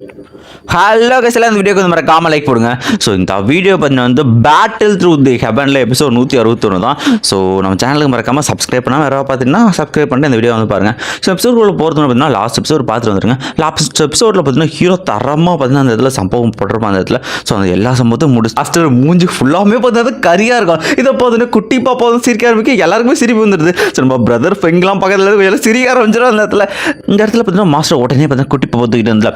Hello கசில இந்த வீடியோக்கு வந்து மறக்காம லைக் போடுங்க. ஸோ இந்த வீடியோ பார்த்தீங்கன்னா வந்து பேட்டில் த்ரூ தி ஹெபன்ல எபிசோட் நூற்றி அறுபத்தொன்று தான். ஸோ நம்ம சேனலுக்கு மறக்காம சப்ஸ்கிரைப் பண்ணால் வேறு பார்த்தீங்கன்னா சப்ஸ்கிரைப் பண்ணிட்டு இந்த வீடியோ வந்து பாருங்கள் ஸோ எபிசோடுக்குள்ள போகிறதுன்னு பார்த்தீங்கன்னா லாஸ்ட் எபிசோட் பார்த்துட்டு வந்துருங்க. லாஸ்ட் எபிசோடில் பார்த்தீங்கன்னா ஹீரோ தரமாக பார்த்தீங்கன்னா அந்த இடத்துல சம்பவம் போட்டிருப்பான் அந்த இடத்துல ஸோ அந்த எல்லா சம்பவத்தையும் முடிச்சு லாஸ்ட்டு மூஞ்சி ஃபுல்லாகவே பார்த்தீங்கன்னா கரியாக இருக்கும். இதை பார்த்தீங்கன்னா குட்டி பாப்பாவும் சிரிக்க ஆரம்பிக்க எல்லாருக்குமே சிரிப்பு வந்துடுது. ஸோ நம்ம பிரதர் ஃப்ரெண்ட்லாம் பக்கத்தில் எல்லாம் சிரிக்க ஆரம்பிச்சிடும் அந்த இடத்துல. இந்த இடத்துல பார்த்தீங்கன்னா மாஸ்டர் உடனே பார்த்தீங்கன்னா குட்டி பாப்பா தூக்கிட்டு இருந்தா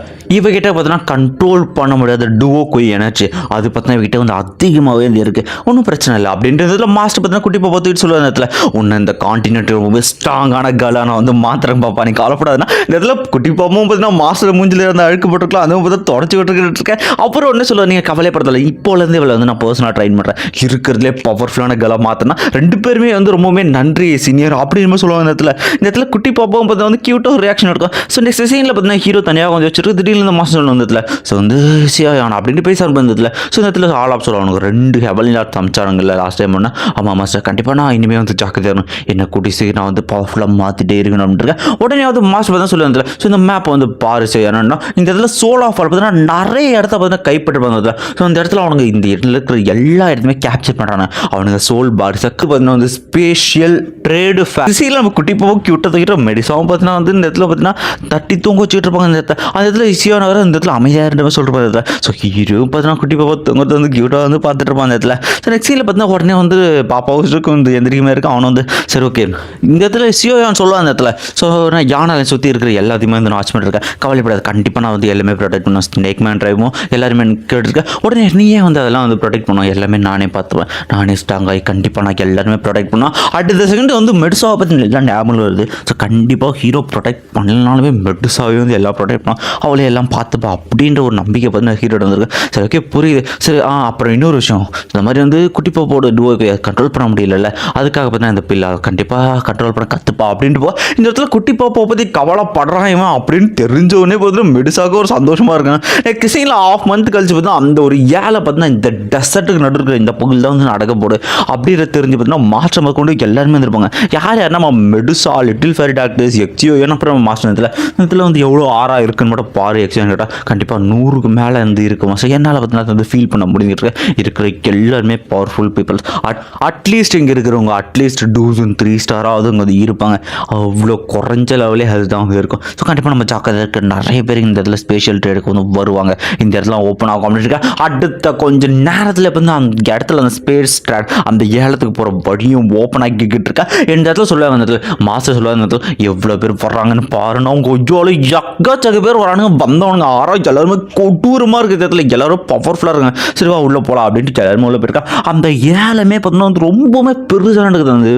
இவகிட்ட பார்த்தீங்கன்னா கண்ட்ரோல் பண்ண முடியாத டுவோ கொய் எனர்ஜி. அது பார்த்தீங்கன்னா இவகிட்ட வந்து அதிகமாகவே வந்து இருக்குது ஒன்றும் பிரச்சனை இல்லை. அப்படின்றதுல மாஸ்டர் பார்த்தீங்கன்னா குட்டி பாப்பா தூக்கிட்டு சொல்லுவாங்க இடத்துல உன்னை இந்த காண்டினென்ட் ரொம்ப ஸ்ட்ராங்கான கேர்ளாக நான் வந்து மாத்திரம் பாப்பா. நீ கவலைப்படாதுன்னா இந்த இடத்துல குட்டி பாப்பாவும் பார்த்தீங்கன்னா மாஸ்டர் மூஞ்சில் இருந்த அழுக்கு போட்டுருக்கலாம். அதுவும் பார்த்தா தொடச்சி விட்டுக்கிட்டு இருக்கேன். அப்புறம் ஒன்று சொல்லுவாங்க நீங்கள் கவலைப்படல இப்போலேருந்து இவளை வந்து நான் பர்சனலாக ட்ரைன் பண்ணுறேன் இருக்கிறதுலே பவர்ஃபுல்லான கேர்ளாக மாற்றினா ரெண்டு பேருமே வந்து ரொம்பவுமே நன்றி சீனியர் அப்படின்னு சொல்லுவாங்க இந்த இடத்துல. இந்த இடத்துல குட்டி பாப்பாவும் பார்த்தா வந்து க்யூட்டாக ஒரு ரியாக்ஷன் இருக்கும் ஸோ நெக்ஸ்ட் சீனில் பார்த்தீங்கன்னா ஹீரோ தனியாக கொஞ்சம் வச்சிருக்கு திடீர்னு மாசம் மாதம் சொல்லணும் இந்த ஸோ வந்து சியான் அப்படின்னு பேச ஆரம்பிச்சதுல ஸோ இந்த இடத்துல ஆல் ஆப் அவனுக்கு ரெண்டு ஹெவலில் அமிச்சானுங்கல்ல லாஸ்ட் டைம் ஒன்று ஆமாம் மாஸ்டர் கண்டிப்பாக நான் இனிமேல் வந்து ஜாக்கிரதையாக இருக்கணும். என்ன கூட்டி சீக்கிரம் நான் வந்து பவர்ஃபுல்லாக மாற்றிட்டே இருக்கணும் அப்படின்ட்டு உடனே வந்து மாஸ்டர் தான் சொல்லி சொல்லுவாங்க ஸோ இந்த மேப் வந்து பாரு செய்யணும்னா இந்த இடத்துல சோலோ ஃபால் பார்த்தீங்கன்னா நிறைய இடத்த பார்த்தீங்கன்னா கைப்பற்றிருப்பாங்க அதில் ஸோ இந்த இடத்துல அவனுங்க இந்த இடத்துல இருக்கிற எல்லா இடத்துமே கேப்சர் பண்ணுறாங்க அவனுங்க சோல் பார் சக்கு பார்த்தீங்கன்னா வந்து ஸ்பேஷியல் ட்ரேடு ஃபேசியில் நம்ம குட்டி போக கியூட்டை தூக்கிட்டு மெடிசாவும் பார்த்தீங்கன்னா வந்து இந்த இடத்துல பார்த்தீங்கன்னா தட்டி தூங்க வச்சுட்டு இருப்பாங்க இந்த இடத்துல. அந்த இடத்துல ஈஸியாக வர இந்த இடத்துல அமைதியாக இருந்த மாதிரி சொல்லிட்டு இடத்துல ஸோ ஹீரோ பார்த்தீங்கன்னா குட்டி பாப்பா தூங்கத்தை வந்து கியூட்டாக வந்து பார்த்துட்டு இருப்பான் அந்த இடத்துல. ஸோ நெக்ஸ்ட் சீனில் பார்த்தீங்கன்னா உடனே வந்து பாப்பாவும் இருக்கும் இந்த எந்திரிக்குமே இருக்கும் அவனும் வந்து சரி ஓகே இந்த இடத்துல சியோ யான் சொல்லுவான் அந்த இடத்துல? ஸோ நான் யானை சுற்றி இருக்கிற எல்லாத்தையுமே வந்து நான் வாட்ச் பண்ணிருக்கேன் கவலைப்படாது கண்டிப்பாக நான் வந்து எல்லாமே ப்ரொடெக்ட் பண்ணுவேன். ஸ்னேக் மேன் ட்ரைவும் எல்லாருமே கேட்டுருக்கேன் உடனே நீயே வந்து அதெல்லாம் வந்து ப்ரொடெக்ட் பண்ணுவோம் எல்லாமே நானே பார்த்துவேன் நானே ஸ்ட்ராங் ஆகி கண்டிப்பாக நான் எல்லாருமே ப்ரொடெக்ட் பண்ணுவேன். அடுத்த செகண்ட் வந்து மெடிசாவை பற்றி எல்லாம் ஞாபகம் வருது. ஸோ கண்டிப்பாக ஹீரோ ப்ரொடெக்ட் பண்ணலனாலுமே மெடிசாவே வந்து எல்லாம் ப்ரொடெக்ட் பண்ணுவோம் அவளே எல்லாம் பார்த்துப்பா அப்படின்ற ஒரு நம்பிக்கை பார்த்து நான் ஹீரோ வந்திருக்கு. சரி ஓகே புரியுது. சரி ஆ அப்புறம் இன்னொரு விஷயம். இந்த மாதிரி வந்து குட்டி பாப்போட டூவை கண்ட்ரோல் பண்ண முடியலல்ல. அதுக்காக பார்த்தா இந்த பிள்ளை கண்டிப்பாக கண்ட்ரோல் பண்ண கற்றுப்பா அப்படின்ட்டு போ. இந்த இடத்துல குட்டி பாப்பாவை பற்றி கவலைப்படுறான் இவன் அப்படின்னு தெரிஞ்சவொடனே பார்த்து மெடிசாக ஒரு சந்தோஷமாக இருக்கான். நெக்ஸ்ட் சீனில் ஆஃப் மந்த் கழிச்சு பார்த்தா அந்த ஒரு ஏழை பார்த்தினா இந்த டெசர்ட்டுக்கு நடுக்கிற இந்த பகுதியில் தான் வந்து நடக்க போடு அப்படின்ற தெரிஞ்சு பார்த்தீங்கன்னா மாற்றம் கொண்டு எல்லாருமே இருந்திருப்பாங்க. யார் யார் நம்ம மெடுசா லிட்டில் ஃபேரி டாக்டர்ஸ் எக்ஸியோ ஏன்னா அப்புறம் மாஸ்டர் இதில் இதில் வந்து எவ்வளோ ஆறாக இருக்குன்னு மட்டும் பாரு எக்ஸியோ கேட்டால் கண்டிப்பாக நூறுக்கு மேலே வந்து இருக்குமா ஸோ என்னால் பார்த்தீங்கன்னா வந்து ஃபீல் பண்ண முடிஞ்சிருக்கு. இருக்கிற எல்லாருமே பவர்ஃபுல் பீப்புள்ஸ் அட் அட்லீஸ்ட் இங்கே இருக்கிறவங்க அட்லீஸ்ட் டூசன் த்ரீ ஸ்டாராவது இங்கே வந்து இருப்பாங்க. அவ்வளோ குறைஞ்ச லெவலே அதுதான் வந்து இருக்கும். ஸோ கண்டிப்பாக நம்ம ஜாக்கிரதை இருக்க நிறைய பேர் இந்த இடத்துல ஸ்பேஷியல் ட்ரேடுக்கு வந்து வருவாங்க. இந்த இடத்துல ஓப்பன் ஆகும் அப்படின்னு இருக்கா. அடுத்த கொஞ்ச நேரத்தில் இப்போ வந்து அந்த இடத்துல அந்த ஸ்பேஸ் ட்ராக் அந்த ஏலத்துக்கு போகிற வழியும் ஓப்பன் ஆக்கிக்கிட்டு இருக்கா. இந்த இடத்துல சொல்லுவாங்க அந்த இடத்துல மாஸ்டர் சொல்லுவாங்க அந்த இடத்துல எவ்வளோ பேர் வர்றாங்கன்னு பாருன்னா அவங்க கொஞ்சம் எக்கச்சக்க பேர் வரானுங்க வந்தவனுங்க ஆறா எல்லாருமே கொடூரமாக இருக்கிற இடத்துல எல்லாரும் பவர்ஃபுல்லாக இருக்காங்க. சரிவா உள்ளே போகலாம் அப்படின்ட்டு எல்லாருமே உள்ளே போயிருக்கா. அந்த ஏலமே பார்த்தீங்கன்னா வந்து ரொம்பவுமே பெருசாக நடக்குது. அந்த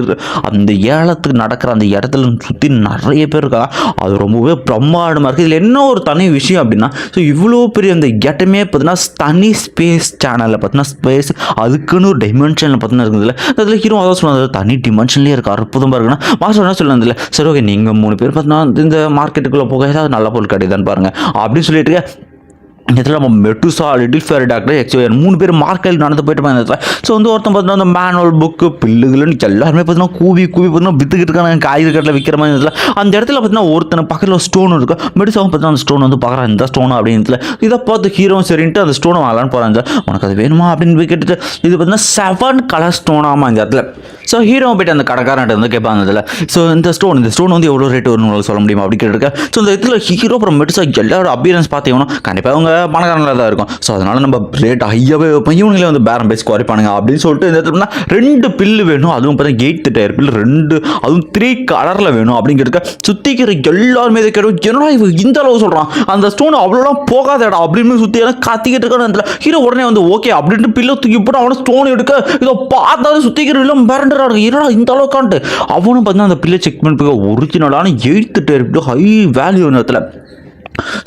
அந்த ஏலத்துக்கு நடக்கிற அந்த இடத்துல சுற்றி நிறைய பேர் இருக்காங்க. அது ரொம்பவே பிரம்மாண்டமாக இருக்குது இதில் என்ன ஒரு தனி விஷயம் அப்படின்னா ஸோ இவ்வளோ பெரிய அந்த இடமே பார்த்தீங்கன்னா தனி ஸ்பேஸ் சேனலில் பார்த்தீங்கன்னா ஸ்பேஸ் அதுக்குன்னு ஒரு டைமென்ஷனில் பார்த்தீங்கன்னா இருக்குதுல்ல. அதில் ஹீரோ அதான் சொல்லுவாங்க தனி டிமென்ஷன்லேயே இருக்குது அற்புதமாக இருக்குன்னா மாஸ்டர் என்ன சொல்லுவாங்க சரி ஓகே நீங்கள் மூணு பேர் பார்த்தீங்கன்னா இந்த மார்க்கெட்டுக்குள்ளே போக ஏதாவது நல்ல பொருள் கிடையாதுன்னு பாருங்கள் அப்படின்னு சொல்லிட்டு இந்த இடத்துல நம்ம மெட்டுசா லிட்டில் ஃபேர் டாக்டர் எக்ஸ்வேர் மூணு பேர் மார்க்கெட் நடந்து போயிட்டு போய் இந்த இடத்துல. ஸோ வந்து ஒருத்தன் பார்த்தீங்கன்னா அந்த மேனுவல் புக்கு பில்லுகள்னு எல்லாருமே பார்த்தீங்கன்னா கூவி கூவி பார்த்தீங்கன்னா வித்துக்கிட்டு இருக்காங்க. காய்கறி கட்டில் விற்கிற மாதிரி இடத்துல. அந்த இடத்துல பார்த்தீங்கன்னா ஒருத்தனை பக்கத்தில் ஸ்டோன் இருக்கும் மெடிசாவும் பார்த்தீங்கன்னா அந்த ஸ்டோன் வந்து பார்க்குறான். இந்த ஸ்டோன் அப்படின்னு இதை பார்த்து ஹீரோ சரின்ட்டு அந்த ஸ்டோனை வாங்கலான்னு போகிறாங்க உனக்கு அது வேணுமா அப்படின்னு போய் கேட்டுட்டு இது பார்த்தீங்கன்னா செவன் கலர் ஸ்டோனாமா இந்த இடத்துல. ஸோ ஹீரோ போயிட்டு அந்த கடைக்காரன் வந்து கேட்பாங்க இதில் ஸோ இந்த ஸ்டோன் இந்த ஸ்டோன் வந்து எவ்வளோ ரேட் வரும்னு உங்களுக்கு சொல்ல முடியுமா அப்படி கேட்டிருக்கேன். ஸோ இந்த இடத்துல ஹீரோ அப்புறம் மெடிசா எல்லாரும் அப்பியரன்ஸ் பார்த்தீங்கன்னா கண்டிப்பாக அவங்க பணக்காரங்களாக தான் இருக்கும். ஸோ அதனால் நம்ம ரேட் ஹையாகவே வைப்போம். இவங்களே வந்து பேரம் பேசி குறைப்பானுங்க அப்படின்னு சொல்லிட்டு இந்த இடத்துல ரெண்டு பில்லு வேணும். அதுவும் பார்த்தா எயிட் டயர் பில்லு ரெண்டு அதுவும் த்ரீ கலரில் வேணும் அப்படிங்கிறதுக்கு சுற்றிக்கிற எல்லாருமே இதை கேட்டு என்னடா இவன் இந்த அளவு சொல்கிறான் அந்த ஸ்டோன் அவ்வளோலாம் போகாதடா அப்படின்னு சுற்றி எல்லாம் கத்திக்கிட்டு இருக்கான்னு அந்த ஹீரோ உடனே வந்து ஓகே அப்படின்ட்டு பில்லு தூக்கி போட்டு அவனை ஸ்டோன் எடுக்க இதை பார்த்தாலும் சுற்றிக்கிற எல்லாம் இருக்கும் என்னடா இந்த அளவுக்கான்ட்டு. அவனும் பார்த்தீங்கன்னா அந்த பில்லை செக் பண்ணி ஒரிஜினலான எயித்து டயர் ஹை வேல்யூ இடத்துல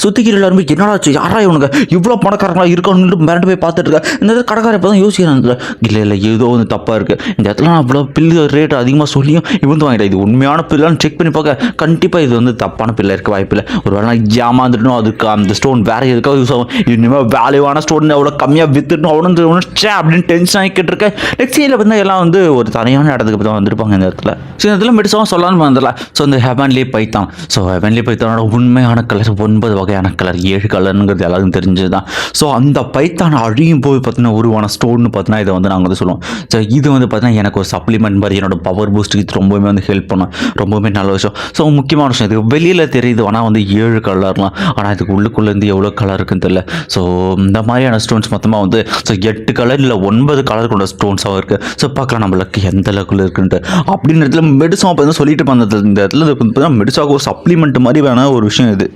சுத்திக்கிற எல்லாருமே என்னடாச்சு யாரா இவனுங்க? இவ்வளோ பணக்காரங்களா இருக்கணும்னு மிரண்டு போய் பார்த்துட்டு இருக்கேன் இந்த இடத்துல கடைக்கார இப்போ தான் யோசிக்கிறேன் இல்லை இல்லை ஏதோ வந்து தப்பாக இருக்குது இந்த இடத்துல நான் அவ்வளோ பில்லு ரேட் அதிகமாக சொல்லியும் இவன் வாங்கிட்டேன் இது உண்மையான பில்லான்னு செக் பண்ணி பார்க்க கண்டிப்பாக இது வந்து தப்பான பில்லை இருக்க வாய்ப்பில்லை ஒரு வேளை நான் ஏமாந்துட்டணும் அதுக்கு அந்த ஸ்டோன் வேற எதுக்காக யூஸ் ஆகும்? இனிமேல் வேல்யூவான ஸ்டோன் அவ்வளோ கம்மியாக வித்துட்டணும் அவனும் சே அப்படின்னு டென்ஷன் ஆகிக்கிட்டு இருக்கேன் நெக்ஸ்ட் இயரில் வந்து எல்லாம் வந்து ஒரு தனியான இடத்துக்கு தான் வந்திருப்பாங்க இந்த இடத்துல. ஸோ இந்த இடத்துல மெடிசாவும் சொல்லலாம்னு வந்துடல ஸோ இந்த ஹெவன்லி பைத்தான் ஸோ ஹெவன்லி பைத்தானோட உண்மையான கலர் ஒன் ஒன்பது வகையான கலர் ஏழு கலருங்கிறது எல்லாருக்கும் தெரிஞ்சது தான் ஸோ அந்த பைத்தான் அழியும் போது பார்த்தீங்கன்னா உருவான ஸ்டோன்னு பார்த்தீங்கன்னா இதை வந்து நாங்கள் வந்து சொல்லுவோம் ஸோ இது வந்து பார்த்தீங்கன்னா எனக்கு ஒரு சப்ளிமெண்ட் மாதிரி என்னோட பவர் பூஸ்ட்டுக்கு இது ரொம்பவுமே வந்து ஹெல்ப் பண்ணும். ரொம்பவுமே நல்ல விஷயம். ஸோ முக்கியமான விஷயம் இது. வெளியில் தெரியுது ஆனால் வந்து ஏழு கலர்லாம். ஆனால் இதுக்கு உள்ளுக்குள்ளேருந்து எவ்வளோ கலர் இருக்குன்னு தெரியல. ஸோ இந்த மாதிரியான ஸ்டோன்ஸ் மொத்தமாக வந்து ஸோ எட்டு கலர் இல்லை ஒன்பது கலர் கொண்ட ஸ்டோன்ஸாக இருக்குது ஸோ பார்க்கலாம் நம்மளுக்கு எந்த அளவுக்குள்ள இருக்குன்ட்டு. அப்படின்ற இடத்துல மெடிசம் பார்த்தீங்கன்னா சொல்லிட்டு பண்ணது இந்த இடத்துல பார்த்தீங்கன்னா மெடிசாவுக்கு ஒரு சப்ளிமெண்ட் மாதிரி வேணால் ஒரு விஷயம் இது.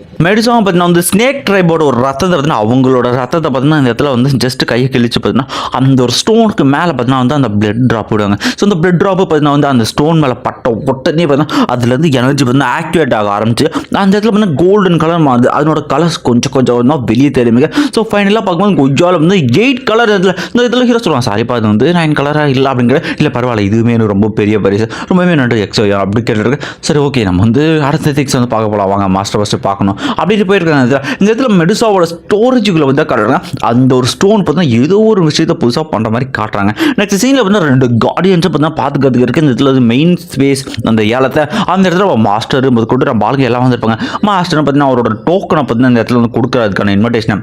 மெடிசம் பார்த்தீங்கன்னா வந்து ஸ்னேக் ட்ரைபோட ஒரு ரத்தத்தை பார்த்தீங்கன்னா அவங்களோட ரத்தத்தை பார்த்தீங்கன்னா இந்த இடத்துல வந்து ஜஸ்ட் கையை கிழிச்சு பார்த்தீங்கன்னா அந்த ஒரு ஸ்டோனுக்கு மேலே பார்த்தீங்கன்னா வந்து அந்த பிளட் ட்ராப் விடுவாங்க. ஸோ அந்த பிளட் ட்ராப் பார்த்தீங்கன்னா வந்து அந்த ஸ்டோன் மேலே பட்ட உடனே பார்த்தீங்கன்னா அதுலேருந்து எனர்ஜி பார்த்தீங்கன்னா ஆக்டிவேட் ஆக ஆரம்பிச்சு அந்த இடத்துல பார்த்தீங்கன்னா கோல்டன் கலர் மாறுது. அதனோட கலர்ஸ் கொஞ்சம் கொஞ்சம் தான் வெளியே தெரியுங்க ஸோ ஃபைனலாக பார்க்கும்போது கொஞ்சம் வந்து எயிட் கலர் இதில் இந்த இதில் ஹீரோ சொல்லுவாங்க. சாரிப்பா அது வந்து நைன் கலராக இல்லை அப்படிங்கிற இல்லை பரவாயில்ல இதுவுமே எனக்கு ரொம்ப பெரிய பரிசு. ரொம்பவே நன்றி எக்ஸோ அப்படி கேட்டுருக்கு சரி ஓகே நம்ம வந்து அடுத்த திக்ஸ் வந்து பார்க்க போகலாம் வாங்க மாஸ்டர் ஃபஸ்ட்டு பார்க்கணும். அப்படின்ட்டு போயிருக்காங்க. இந்த இடத்துல. இந்த இடத்துல மெடிசாவோட ஸ்டோரேஜுக்குள்ள வந்து காட்டுறாங்க. அந்த ஒரு ஸ்டோன் பார்த்தீங்கன்னா ஏதோ ஒரு விஷயத்தை புதுசாக பண்ணுற மாதிரி காட்டுறாங்க. நெக்ஸ்ட் சீனில் பார்த்தீங்கன்னா ரெண்டு கார்டியன்ஸை பார்த்தீங்கன்னா பார்த்துக்கிறதுக்கு இருக்குது இந்த இடத்துல மெயின் ஸ்பேஸ் அந்த ஏலத்தை அந்த இடத்துல மாஸ்டர் முதற்கொண்டு நம்ம ஆளுங்க எல்லாம் வந்திருப்பாங்க. மாஸ்டர் பார்த்தீங்கன்னா அவரோட டோக்கனை பார்த்தீங்கன்னா இந்த இடத்துல வந்து கொடுக்குறதுக்கான இன்விடேஷனை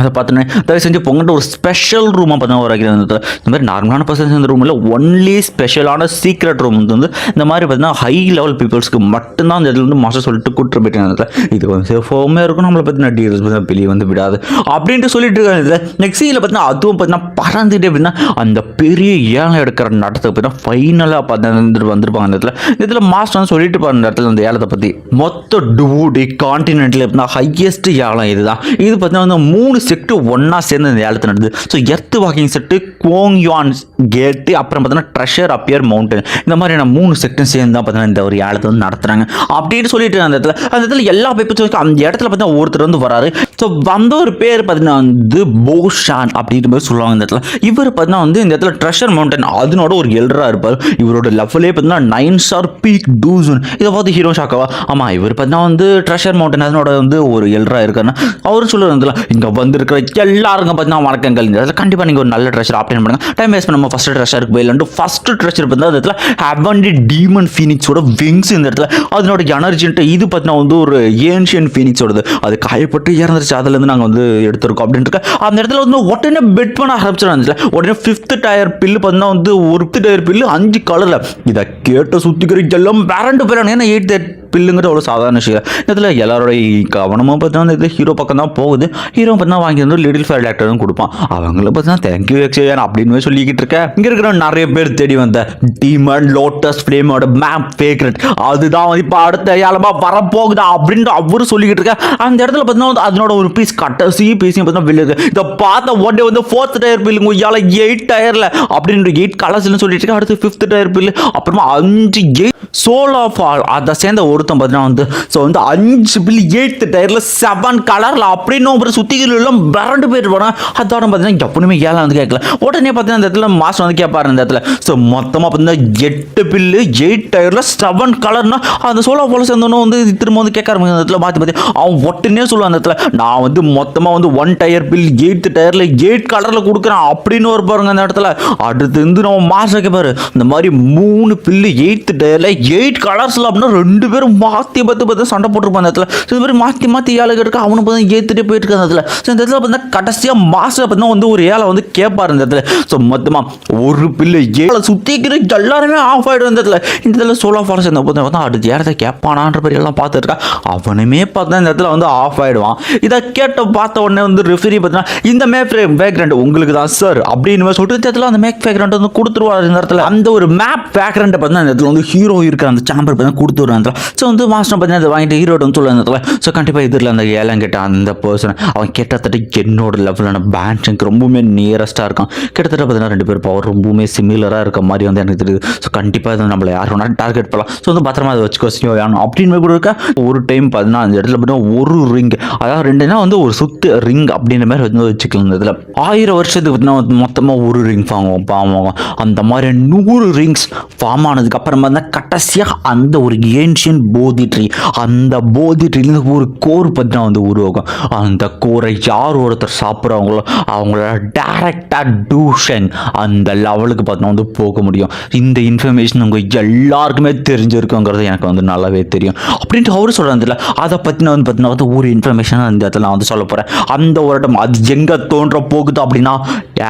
அதை பார்த்தோன்னே தயவு செஞ்சு பொங்கட்ட ஒரு ஸ்பெஷல் ரூமாக பார்த்தா ஒரு இந்த இந்த மாதிரி நார்மலான பர்சன்ஸ் இந்த ரூமில் ஒன்லி ஸ்பெஷலான சீக்ரெட் ரூம் வந்து வந்து இந்த மாதிரி பார்த்தீங்கன்னா ஹை லெவல் பீப்புள்ஸ்க்கு மட்டும்தான் அந்த இடத்துல வந்து மாஸ்டர் சொல்லிட்டு கூட்டு போயிட்டாங்க. இது வந்து சேஃபாகவுமே இருக்கும் நம்மளை பற்றின டீல்ஸ் பார்த்தீங்கன்னா வெளியே வந்து விடாது. அப்படின்ட்டு சொல்லிட்டு இருக்காங்க. இதில் நெக்ஸ்ட் இதில் பார்த்தீங்கன்னா அதுவும் பார்த்தீங்கன்னா பறந்துட்டு அப்படின்னா அந்த பெரிய ஏழை எடுக்கிற நடத்துக்கு பார்த்தீங்கன்னா ஃபைனலாக பார்த்து வந்திருப்பாங்க. அந்த இடத்துல இந்த இடத்துல மாஸ்டர் வந்து சொல்லிட்டு பாருங்க அந்த இடத்துல அந்த ஏலத்தை பற்றி மொத்த டூடி கான்டினென்ட்டில் எப்படின்னா ஹையஸ்ட் ஏலம் இதுதான். இது பார்த்தீங்கன்னா வந்து மூணு செட்டு ஒன்றா சேர்ந்து இந்த ஏலத்தில் நடந்தது. ஸோ எர்த் வாக்கிங் செட்டு யான் கேட்டு அப்புறம் பார்த்தீங்கன்னா ட்ரெஷர் அப்பியர் மவுண்டன் இந்த மாதிரியான மூணு செட்டும் சேர்ந்து தான் பார்த்தீங்கன்னா இந்த ஒரு ஏலத்தை வந்து நடத்துறாங்க. அப்படின்னு சொல்லிட்டு அந்த இடத்துல. அந்த இடத்துல எல்லா பேப்பர் அந்த இடத்துல பார்த்தீங்கன்னா ஒருத்தர் வந்து வராரு. ஸோ வந்த ஒரு பேர் பார்த்தீங்கன்னா வந்து போஷான் அப்படின்ற மாதிரி சொல்லுவாங்க இந்த இடத்துல. இவர் பார்த்தீங்கன்னா வந்து இந்த இடத்துல ட்ரெஷர் மவுண்டன் அதனோட ஒரு எல்டராக இருப்பார். இவரோட லெவலே பார்த்தீங்கன்னா நைன் ஸ்டார் பீக் டூசன் இதை பார்த்து ஹீரோ ஷாக்காவா ஆமாம் இவர் பார்த்தீங்கன்னா வந்து ட்ரெஷர் மவுண்டன் அதனோட வந்து ஒரு எல்டராக இருக்காருன்னா அவர் சொல்லுறதுல இங்கே வந்திருக்கிற எல்லாருக்கும் பார்த்தீங்கன்னா வணக்கங்கள் இந்த இடத்துல கண்டிப்பாக நீங்கள் ஒரு நல்ல ட்ரெஷர் ஆப்டைன் பண்ணுங்கள் டைம் வேஸ்ட் நம்ம ஃபஸ்ட்டு ட்ரெஷருக்கு போயிடலான்ட்டு ஃபஸ்ட்டு ட்ரெஷர் பார்த்தா அந்த இடத்துல ஹெவன்டி டீமன் ஃபீனிக்ஸோட விங்ஸ் இந்த இடத்துல. அதனோட எனர்ஜின்ட்டு இது பார்த்தீங்கன்னா வந்து ஒரு ஏன்ஷியன் ஃபீனிக்ஸோடது அது காயப்பட்டு இறந்துருச்சு. அதுலேருந்து நாங்கள் வந்து எடுத்திருக்கோம் அப்படின்ட்டு அந்த இடத்துல வந்து உடனே பெட் பண்ண ஆரம்பிச்சிடும் உடனே ஃபிஃப்த் டயர் பில்லு பார்த்தீங்கன்னா வந்து ஒரு டயர் பில்லு அஞ்சு கலரில் இதை கேட்ட சுத்திக்கிற எல்லாம் வேறண்டு போயிடணும். ஏன்னா எயிட் பில்லுங்கிற ஒரு சாதாரண விஷயம். இதில் எல்லாரோடைய கவனமும் பார்த்தீங்கன்னா இது ஹீரோ பக்கம் தான் போகுது. ஹீரோ பார்த்தீங்கன்னா வாங்கி வந்து லிட்டில் ஃபேர் டேரக்டரும் கொடுப்பான். அவங்கள பார்த்தீங்கன்னா தேங்க்யூ எக்ஸேன் அப்படின்னு சொல்லிக்கிட்டு இருக்கேன் இங்கே இருக்கிற நிறைய பேர் தேடி வந்த டீமன் லோட்டஸ் ஃப்ளேமோட மேப் ஃபேக்ரெட் அதுதான் வந்து இப்போ அடுத்த ஏலமா வரப்போகுதா அப்படின்ட்டு அவரு சொல்லிக்கிட்டு இருக்கேன் அந்த இடத்துல பார்த்தீங்கன்னா வந்து அதனோட ஒரு பீஸ் கட்டசி பீஸையும் பார்த்தீங்கன்னா வெளியே இருக்கு. இதை பார்த்த உடனே வந்து ஃபோர்த் டயர் பில்லுங்க இயால எயிட் டயரில் அப்படின்ற எயிட் கலர்ஸ்னு சொல்லிட்டு இருக்கேன் அடுத்து ஃபிஃப்த் டயர் பில்லு அப்புறமா அஞ்சு எயிட் சோல் ஆஃப் ஆல் அதை சேர்ந்த ஒருத்தன் பார்த்தீங்கன்னா வந்து ஸோ வந்து அஞ்சு பில் எயித்து டயரில் செவன் கலரில் அப்படின்னு ஒரு சுத்திகள் எல்லாம் விரண்டு போயிட்டு போனேன் அதோட பார்த்தீங்கன்னா எப்பவுமே ஏழை வந்து கேட்கல. உடனே பார்த்தீங்கன்னா இந்த இடத்துல மாஸ்டர் வந்து கேட்பாரு இந்த இடத்துல. ஸோ மொத்தமாக பார்த்தீங்கன்னா எட்டு பில்லு எயிட் டயரில் செவன் கலர்னா அந்த சோலா போல சேர்ந்தோன்னு வந்து திரும்ப வந்து கேட்க ஆரம்பிச்சு அந்த இடத்துல. மாற்றி பார்த்து அவன் ஒட்டுனே சொல்லுவான் அந்த இடத்துல நான் வந்து மொத்தமாக வந்து ஒன் டயர் பில் எயித்து டயரில் எயிட் கலரில் கொடுக்குறேன் அப்படின்னு ஒரு பாருங்க அந்த இடத்துல. அடுத்து வந்து நம்ம மாஸ்டர் கேட்பாரு இந்த மாதிரி மூணு பில்லு எயித்து டயரில் எயிட் கலர்ஸில் அப்படின்னா ரெண்டு பேரும் மாற்றி பார்த்து பார்த்து சண்டை போட்டிருப்பான் அந்த இடத்துல. சில இது மாதிரி மாற்றி மாற்றி ஏழை எடுக்க அவனை பார்த்து ஏற்றிட்டு போயிட்டு இருக்க அந்த இடத்துல. ஸோ இந்த இடத்துல பார்த்தா கடைசியாக மாஸ்டர் பார்த்தீங்கன்னா வந்து ஒரு ஏழை வந்து கேட்பாரு இந்த இடத்துல. ஸோ மொத்தமாக ஒரு பில்லு ஏழை சுற்றிக்கிற எல்லாருமே ஆஃப் ஆகிடும் இந்த இடத்துல. இந்த இடத்துல சோலா ஃபாரஸ்ட் இந்த பார்த்தா பார்த்தா அடுத்த ஏறத்தை கேட்பானான்ற மாதிரி எல்லாம் பார்த்துருக்கா அவனுமே பார்த்தா இந்த இடத்துல வந்து ஆஃப் ஆகிடுவான் இதை கேட்ட பார்த்த உடனே வந்து ரெஃபரி பார்த்தீங்கன்னா இந்த மேப் பேக்ரவுண்ட் உங்களுக்கு தான் சார் அப்படின்னு சொல்லிட்டு இந்த இடத்துல அந்த மேக் பேக்ரவுண்ட் வந்து கொடுத்துருவாரு இந்த இடத்துல. அந்த ஒரு மேப் பேக்ரவுண்டை பார்த்தீங்கன்னா இந்த இடத்துல வந்து ஹீரோ இருக்கிற அந்த சாம்பர் பார்த்தீங்கன்னா கொடுத்துருவாங்க அந்த ஸோ வந்து மாஸ்டர் பார்த்தீங்கன்னா அதை வாங்கிட்டு ஹீரோட வந்து சொல்லுவாங்க ஸோ கண்டிப்பாக இதில் அந்த ஏலம் கேட்ட அந்த பர்சன் அவன் கிட்டத்தட்ட என்னோட லெவலான பேண்ட்ஸுக்கு ரொம்பவுமே நியரஸ்ட்டாக இருக்கான். கிட்டத்தட்ட பார்த்தீங்கன்னா ரெண்டு பேர் பவர் ரொம்பவுமே சிமிலராக இருக்க மாதிரி வந்து எனக்கு தெரியுது. ஸோ கண்டிப்பாக இது நம்மளை யார் வேணாலும் டார்கெட் பண்ணலாம். ஸோ வந்து பத்திரமா அதை வச்சுக்கோ வேணும் அப்படின்னு கூட இருக்க? ஒரு டைம் பார்த்தீங்கன்னா அந்த இடத்துல பார்த்தீங்கன்னா ஒரு ரிங் அதாவது ரெண்டுனா வந்து ஒரு சுத்து ரிங் அப்படின்ற மாதிரி வந்து வச்சுக்கலாம் இந்த இதில். ஆயிரம் வருஷத்துக்கு பார்த்தீங்கன்னா மொத்தமாக ஒரு ரிங் ஃபார்ம் ஃபார்ம் ஆகும். அந்த மாதிரி நூறு ரிங்ஸ் ஃபார்ம் ஆனதுக்கு அப்புறமா தான் கடைசியாக அந்த ஒரு ஏன்ஷியன் போதி ட்ரீ அந்த போதி ட்ரீலேருந்து ஒரு கோர் பற்றினா வந்து உருவாகும். அந்த கோரை யார் ஒருத்தர் சாப்பிட்றாங்களோ அவங்கள டேரெக்டாக டியூஷன் அந்த லெவலுக்கு பார்த்தீங்கன்னா வந்து போக முடியும். இந்த இன்ஃபர்மேஷன் உங்கள் எல்லாருக்குமே தெரிஞ்சிருக்குங்கிறது எனக்கு வந்து நல்லாவே தெரியும். அப்படின்ட்டு அவரு சொல்கிறாங்க அதை பற்றின வந்து பார்த்தீங்கன்னா வந்து ஒரு இன்ஃபர்மேஷன் அந்த இடத்துல நான் வந்து சொல்ல போகிறேன் அந்த ஒரு இடம் அது எங்கே தோன்ற போகுது அப்படின்னா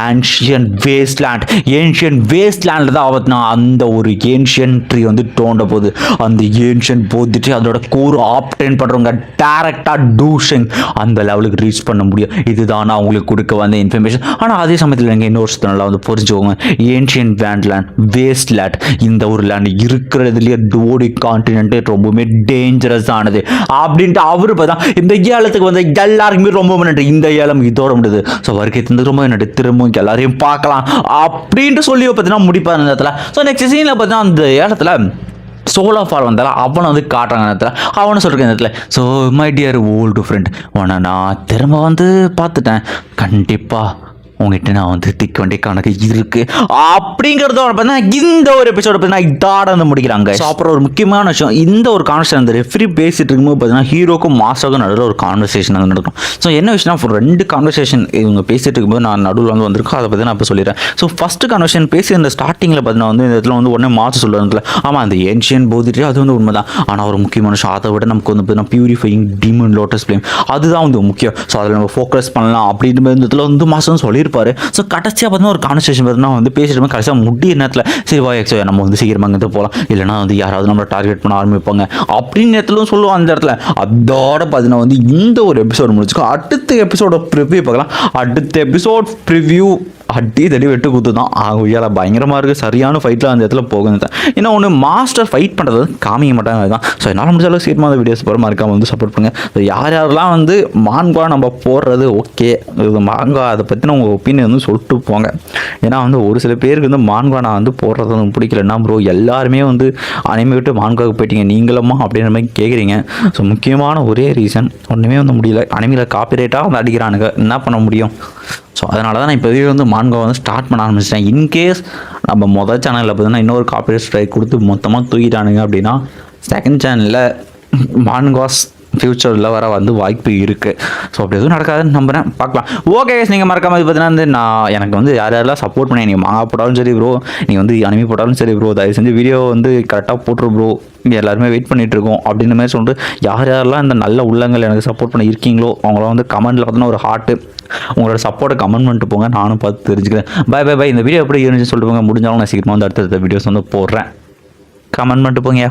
ஏன்ஷியன் வேஸ்ட்லேண்ட் ஏன்ஷியன் வேஸ்ட்லேண்டில் தான் பார்த்தீங்கன்னா அந்த ஒரு ஏன்ஷியன் ட்ரீ வந்து தோண்ட போகுது. அந்த ஏன்ஷியன் போதிட்டு அதோட கோர் ஆப்டேன் பண்ணுறவங்க டேரெக்டாக டூஷிங் அந்த லெவலுக்கு ரீச் பண்ண முடியும். இதுதான் நான் உங்களுக்கு கொடுக்க வந்த இன்ஃபர்மேஷன் ஆனால் அதே சமயத்தில் நீங்கள் இன்னொரு நல்லா வந்து புரிஞ்சுக்கோங்க. ஏன்ஷியன் வேண்ட் லேண்ட் வேஸ்ட் லேண்ட் இந்த ஒரு லேண்ட் இருக்கிறதுலேயே டோடி கான்டினென்ட்டே ரொம்பவுமே டேஞ்சரஸ் ஆனது. அப்படின்ட்டு அவரு பார்த்தா இந்த ஏலத்துக்கு வந்து எல்லாருக்குமே ரொம்ப நன்றி. இந்த ஏலம் இதோட முடியுது. ஸோ வருகை தந்து ரொம்ப நன்றி. திரும்பவும் எல்லாரையும் பார்க்கலாம். அப்படின்ட்டு சொல்லி பார்த்தீங்கன்னா முடிப்பார் அந்த இடத்துல. ஸோ நெக்ஸ்ட் சீனில் பார்த்தீங்கன்னா அந்த ஏலத்தில் சோலா ஃபால் வந்தால அவனை வந்து காட்டுறாங்க நேரத்தில் அவனை சொல்லிருக்க நேரத்தில் so my dear old friend உன்னை நான் திரும்ப வந்து பார்த்துட்டேன். கண்டிப்பாக உங்ககிட்ட நான் வந்து திக்க வேண்டிய கணக்கு இருக்கு. அப்படிங்கிறத பார்த்தீங்கன்னா இந்த ஒரு எபிசோட பார்த்தீங்கன்னா இதாட வந்து முடிக்கிறாங்க. ஸோ அப்புறம் ஒரு முக்கியமான விஷயம் இந்த ஒரு கான்வர்சேஷன் அந்த ரெஃப்ரி பேசிட்டு இருக்கும்போது பார்த்தீங்கன்னா ஹீரோக்கும் மாஸ்டருக்கும் நடுவில் ஒரு கான்வர்சேஷன் வந்து நடக்கும். ஸோ என்ன விஷயம்னா ரெண்டு கான்வர்சேஷன் இவங்க பேசிட்டு இருக்கும்போது நான் நடுவில் வந்து வந்திருக்கோம் அதை பற்றி நான் இப்போ சொல்லிடுறேன். ஸோ ஃபஸ்ட்டு கான்வர்சேஷன் பேசி அந்த ஸ்டார்டிங்கில் பார்த்தீங்கன்னா வந்து இந்த இடத்துல வந்து உடனே மாஸ்டர் சொல்லுறதுல ஆமாம் அந்த ஏன்ஷியன் போதிட்டு அது வந்து உண்மை தான் ஆனால் ஒரு முக்கியமான விஷயம் அதை விட நமக்கு வந்து பார்த்தீங்கன்னா பியூரிஃபையிங் டீமன் லோட்டஸ் ஃப்ளேம் அதுதான் வந்து முக்கியம். ஸோ அதில் நம்ம ஃபோக்கஸ் பண்ணலாம் அப்படின்ற இந்த இடத்துல வந்து மாதம் சொல்லியிருப்பாரு ஸோ கடைசியாக பார்த்தீங்கன்னா ஒரு கான்வர்சேஷன் பார்த்தீங்கன்னா வந்து பேசிட்டு கடைசியாக முடிய நேரத்தில் சரி வா எக்ஸோ நம்ம வந்து சீக்கிரமாக இங்கே போகலாம் இல்லைனா வந்து யாராவது நம்மளை டார்கெட் பண்ண ஆரம்பிப்பாங்க. அப்படின்னு நேரத்திலும் சொல்லுவோம் அந்த இடத்துல. அதோட பார்த்தீங்கன்னா வந்து இந்த ஒரு எபிசோட் முடிச்சுக்கோ அடுத்த எபிசோட ப்ரிவ்யூ பார்க்கலாம். அடுத்த எபிசோட் ப்ரிவ்யூ அடி தடி வெட்டு குத்து தான். ஆகுயால பயங்கரமாக இருக்குது சரியான ஃபைட்டில் அந்த இடத்துல போகுது. தான் ஏன்னா ஒன்று மாஸ்டர் ஃபைட் பண்ணுறது காமிக்க மாட்டாங்க அதுதான். ஸோ என்னால் முடிஞ்ச அளவுக்கு சீக்கிரமாக அந்த வீடியோஸ் போகிற மறக்காம வந்து சப்போர்ட் பண்ணுங்க. ஸோ யார் யாரெல்லாம் வந்து மான்கா நம்ம போடுறது ஓகே இது மாங்கா அதை பற்றின உங்கள் ஒப்பீனியன் வந்து சொல்லிட்டு போங்க. ஏன்னா வந்து ஒரு சில பேருக்கு வந்து மான்கானா நான் வந்து போடுறது வந்து பிடிக்கலன்னா ப்ரோ எல்லாருமே வந்து அனிமே விட்டு மான்காவுக்கு போயிட்டீங்க நீங்களுமா அப்படின்ற மாதிரி கேட்குறீங்க ஸோ முக்கியமான ஒரே ரீசன் ஒன்றுமே வந்து முடியல. அனிமையில் காப்பிரைட்டாக வந்து அடிக்கிறானுங்க. என்ன பண்ண முடியும்? ஸோ அதனால தான் நான் இப்போவே வந்து மான்கோ வந்து ஸ்டார்ட் பண்ண ஆரம்பிச்சிட்டேன். இன்கேஸ் நம்ம மொதல் சேனலில் பார்த்தீங்கன்னா இன்னொரு காப்பி ஸ்ட்ரைக் கொடுத்து மொத்தமாக தூக்கிட்டானுங்க அப்படின்னா செகண்ட் சேனலில் மான்காஸ் ஃப்யூச்சரில் வர வந்து வாய்ப்பு இருக்குது ஸோ அப்படி எதுவும் நடக்காதுன்னு நம்புகிறேன் பார்க்கலாம். ஓகே நீங்கள் மறக்காமல் இது பார்த்தீங்கன்னா வந்து நான் எனக்கு வந்து யார் யாரெல்லாம் சப்போர்ட் பண்ணி நீங்கள் மாங்கா போட்டாலும் சரி ப்ரோ நீங்கள் வந்து அனிமி போட்டாலும் சரி ப்ரோ தயவு செஞ்சு வீடியோ வந்து கரெக்டாக போட்டுரு ப்ரோ எல்லாருமே வெயிட் பண்ணிட்டு இருக்கோம். அப்படின்ற மாதிரி சொல்லிட்டு யார் யாரெல்லாம் இந்த நல்ல உள்ளங்கள் எனக்கு சப்போர்ட் பண்ணி இருக்கீங்களோ அவங்கள வந்து கமெண்ட்டில் பார்த்தோன்னா ஒரு ஹார்ட்டு உங்களோட சப்போர்ட்டை கமெண்ட் பண்ணிட்டு போங்க. நானும் பார்த்து தெரிஞ்சுக்கிறேன். பை பை பை இந்த வீடியோ எப்படி இருந்துச்சு சொல்லிட்டு போங்க. முடிஞ்சாலும் நான் சீக்கிரமாக வந்து அடுத்தடுத்த வீடியோஸ் வந்து போடுறேன். கமெண்ட் பண்ணிட்டு போங்க